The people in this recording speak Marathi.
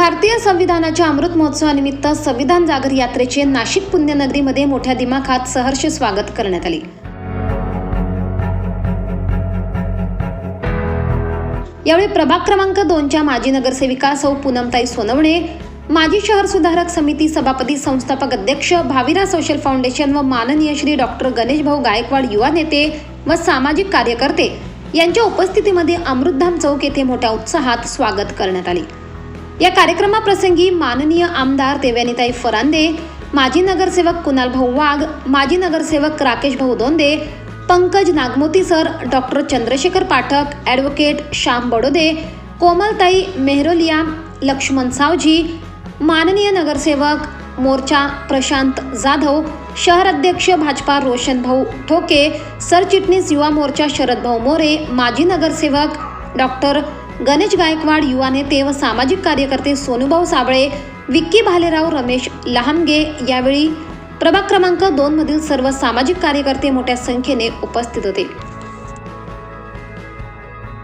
भारतीय संविधानाच्या अमृत महोत्सवानिमित्त संविधान जागर यात्रेचे नाशिक पुण्यनगरीमध्ये मोठ्या दिमाखात सहर्ष स्वागत करण्यात आले. यावेळी प्रभाग क्रमांक दोनच्या माजी नगरसेविका सौ पूनमताई सोनवणे माजी शहर सुधारक समिती सभापती संस्थापक अध्यक्ष भाविरा सोशल फाउंडेशन व माननीय श्री डॉक्टर गणेश भाऊ गायकवाड युवा नेते व सामाजिक कार्यकर्ते यांच्या उपस्थितीमध्ये अमृतधाम चौक येथे मोठ्या उत्साहात स्वागत करण्यात आले. या कार्यक्रमाप्रसंगी माननीय आमदार देवयानीताई फरांदे माजी नगरसेवक कुणाल भाऊ वाघ माजी नगरसेवक राकेश भाऊ Donde Pankaj Nagmoti sir doctor Chandrashekhar Pathak advocate Shyam Badode कोमलताई Mehrolia Laxman Savji माननीय नगरसेवक मोर्चा प्रशांत जाधव शहर अध्यक्ष भाजपा रोशन भाऊ ठोके सरचिटणीस युवा मोर्चा शरद भाऊ मोरे माजी नगरसेवक डॉक्टर गणेश गायकवाड युवा नेते व सामाजिक कार्यकर्ते सोनूभाऊ साबळे विक्की भालेराव रमेश लहानगे यावेळी प्रभाग क्रमांक दोन मधील सर्व सामाजिक कार्यकर्ते मोठ्या संख्येने उपस्थित होते.